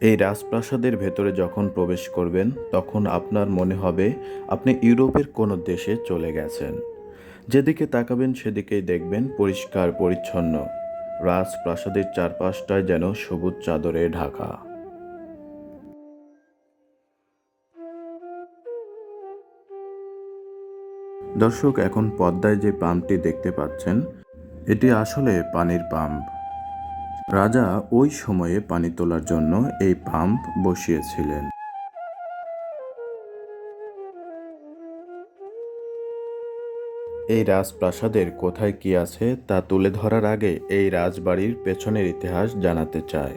এই রাজপ্রাসাদের ভেতরে যখন প্রবেশ করবেন, তখন আপনার মনে হবে আপনি ইউরোপের কোনো দেশে চলে গেছেন। যেদিকে তাকাবেন, সেদিকেই দেখবেন পরিষ্কার, পরিচ্ছন্ন। রাজপ্রাসাদের চারপাশটায় যেন সবুজ চাদরে ঢাকা। দর্শক, এখন পদ্মায় যে পাম্পটি দেখতে পাচ্ছেন, এটি আসলে পানির পাম্প। রাজা ওই সময়ে পানি তোলার জন্য এই পাম্প বসিয়েছিলেন। এই রাজপ্রাসাদের কোথায় কি আছে তা তুলে ধরার আগে এই রাজবাড়ির পেছনের ইতিহাস জানাতে চায়।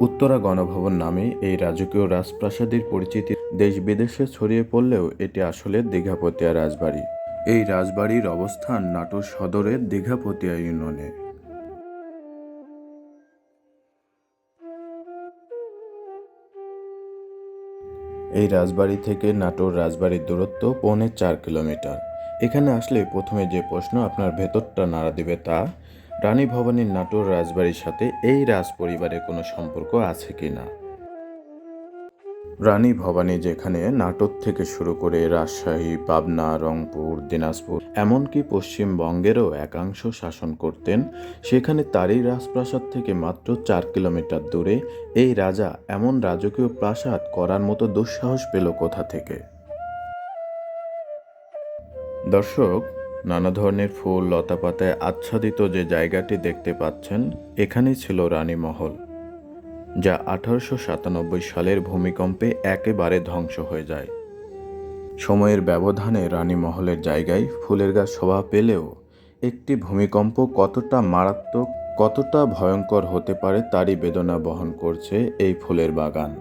উত্তরা গণভবন নামে এই রাজকীয় রাজপ্রাসাদের পরিচিতি দেশ বিদেশে ছড়িয়ে পড়লেও এটি আসলে দীঘাপতিয়া রাজবাড়ি। এই রাজবাড়ির অবস্থান নাটোর সদরের দীঘাপতিয়া ইউনিয়নে। এই রাজবাড়ি থেকে নাটোর রাজবাড়ির দূরত্ব পৌনে চার কিলোমিটার। এখানে আসলে প্রথমে যে প্রশ্ন আপনার ভেতরটা নাড়া দিবে তা, রানী ভবানীর নাটোর রাজবাড়ির সাথে এই রাজ পরিবারের কোনো সম্পর্ক আছে কি না রানী ভবানী যেখানে নাটোর থেকে শুরু করে রাজশাহী, পাবনা, রংপুর, দিনাজপুর, এমনকি পশ্চিমবঙ্গেরও একাংশ শাসন করতেন, সেখানে তারই রাজপ্রাসাদ থেকে মাত্র চার কিলোমিটার দূরে এই রাজা এমন রাজকীয় প্রাসাদ করার মতো দুঃসাহস পেল কোথা থেকে? দর্শক, নানা ধরনের ফুল, লতাপাতায় আচ্ছাদিত যে জায়গাটি দেখতে পাচ্ছেন, এখানেই ছিল রানী মহল যা আঠারোশো সাতানব্বই সালের ভূমিকম্পে একেবারে ধ্বংস হয়ে যায়। সময়ের ব্যবধানে রানী মহলের জায়গায় ফুলের গাছ শোভা পেলেও একটি ভূমিকম্প কতটা মারাত্মক, কতটা ভয়ঙ্কর হতে পারে তারই বেদনা বহন করছে এই ফুলের বাগান।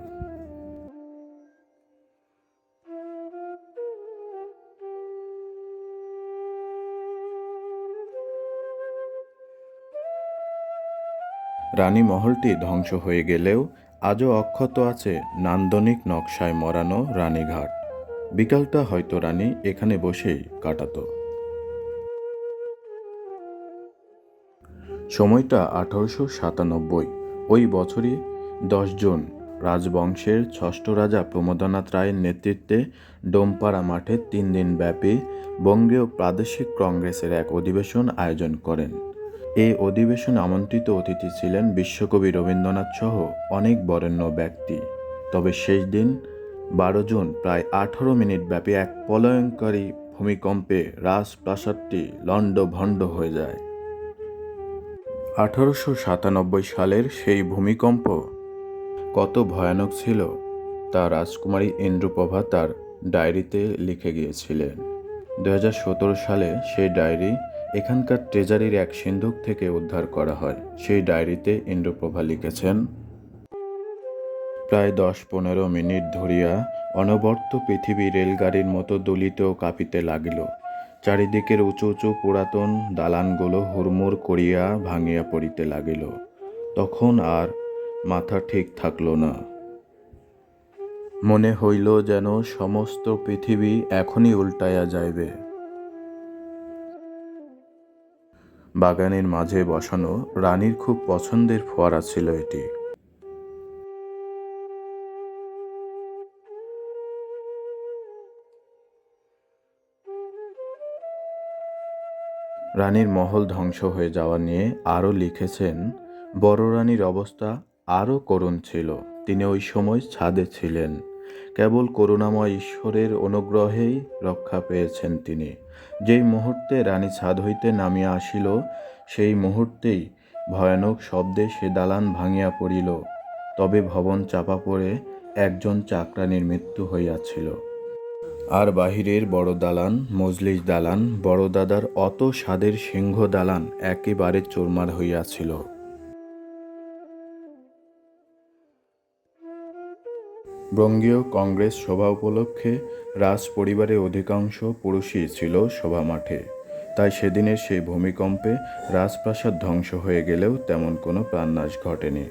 রানী মহলটি ধ্বংস হয়ে গেলেও আজও অক্ষত আছে নান্দনিক নকশায় মরানো রানীঘাট। বিকালটা হয়তো রানী এখানে বসেই কাটাতো। সময়টা আঠারোশো সাতানব্বই। ওই বছরই দশ জুন রাজবংশের ষষ্ঠ রাজা প্রমোদনাথ রায়ের নেতৃত্বে ডোমপাড়া মাঠে তিন দিন ব্যাপী বঙ্গীয় প্রাদেশিক কংগ্রেসের এক অধিবেশন আয়োজন করেন। এই অধিবেশনে আমন্ত্রিত অতিথি ছিলেন বিশ্বকবি রবীন্দ্রনাথ সহ অনেক বরেণ্য ব্যক্তি। তবে শেষ দিন বারো জুন প্রায় আঠারো মিনিট ব্যাপী এক প্রলয়ঙ্কারী ভূমিকম্পে রাজপ্রাসাদটি লণ্ডভণ্ড হয়ে যায়। আঠারোশো সাতানব্বই সালের সেই ভূমিকম্প কত ভয়ানক ছিল তা রাজকুমারী ইন্দ্রপ্রভা তার ডায়েরিতে লিখে গিয়েছিলেন। দু হাজার সতেরো সালে সেই ডায়েরি এখানকার ট্রেজারির এক সিন্ধুক থেকে উদ্ধার করা হয়। সেই ডায়েরিতে ইন্দ্রপ্রভা লিখেছেন, প্রায় দশ পনেরো মিনিট ধরিয়া অনবর্ত পৃথিবী রেলগাড়ির মতো দুলিত কাঁপিতে লাগিল। চারিদিকের উঁচু উঁচু পুরাতন দালানগুলো হুড়মুড় করিয়া ভাঙিয়া পড়িতে লাগিল। তখন আর মাথা ঠিক থাকল না। মনে হইল যেন সমস্ত পৃথিবী এখনই উল্টাইয়া যাইবে। বাগানের মাঝে বসানো রানীর খুব পছন্দের ফোয়ারা ছিল এটি। রানীর মহল ধ্বংস হয়ে যাওয়া নিয়ে আরও লিখেছেন, বড় রানীর অবস্থা আরও করুণ ছিল। তিনি ওই সময় ছাদে ছিলেন। কেবল করুণাময় ঈশ্বরের অনুগ্রহেই রক্ষা পেয়েছেন তিনি। যেই মুহূর্তে রানী ছাদ হইতে নামিয়া আসিল, সেই মুহূর্তেই ভয়ানক শব্দে সে দালান ভাঙিয়া পড়িল। তবে ভবন চাপা পড়ে একজন চাকরানির মৃত্যু হইয়াছিল। আর বাহিরের বড় দালান, মজলিস দালান, বড় দাদার অত স্বাদের সিংহ দালান একেবারে চোরমার হইয়াছিল। বঙ্গীয় কংগ্রেস সভা উপলক্ষে রাজ পরিবারের অধিকাংশ পুরুষই ছিল সভা মাঠে তাই সেদিনের সেই ভূমিকম্পে রাজপ্রাসাদ ধ্বংস হয়ে গেলেও তেমন কোনো প্রাণনাশ ঘটেনি।